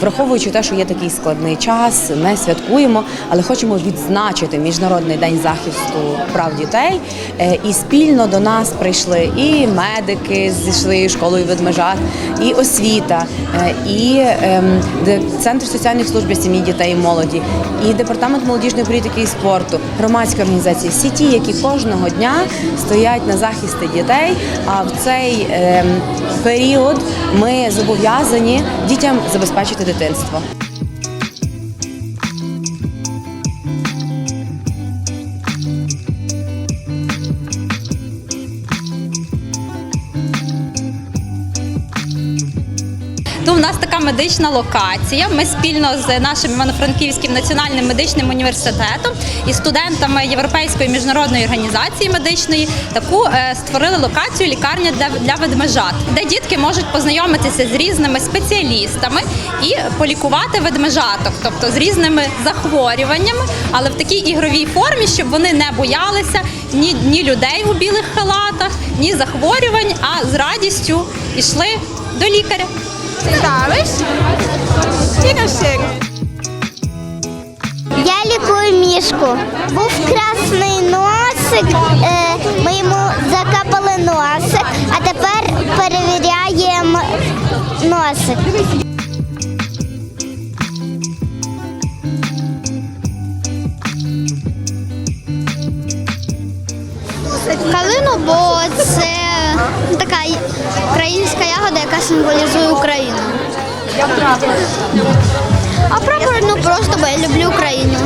Враховуючи те, що є такий складний час, не святкуємо, але хочемо відзначити Міжнародний день захисту прав дітей. Е, І спільно до нас прийшли і медики зі своєю школою ведмежат, і освіта, е, і ем, центр соціальних служб сім'ї, дітей і молоді, і департамент молодіжної політики і спорту, громадські організації, всі ті, які кожного дня стоять на захисті дітей. А в цей ем, період ми зобов'язані дітям забезпечити дитинство. Ну, у нас така медична локація. Ми спільно з нашим Івано-Франківським національним медичним університетом і студентами Європейської міжнародної організації медичної таку е, створили локацію лікарня для ведмежат, де дітки можуть познайомитися з різними спеціалістами і полікувати ведмежаток, тобто з різними захворюваннями, але в такій ігровій формі, щоб вони не боялися ні, ні людей у білих халатах, ні захворювань, а з радістю йшли до лікаря. Ставиш і. Я лікую мішку. Був красний носик, е, ми йому закапали носик, а тепер перевіряємо носик. Калину, бо це така українська ягода, яка символізує. А прапор ну просто бо я люблю Україну.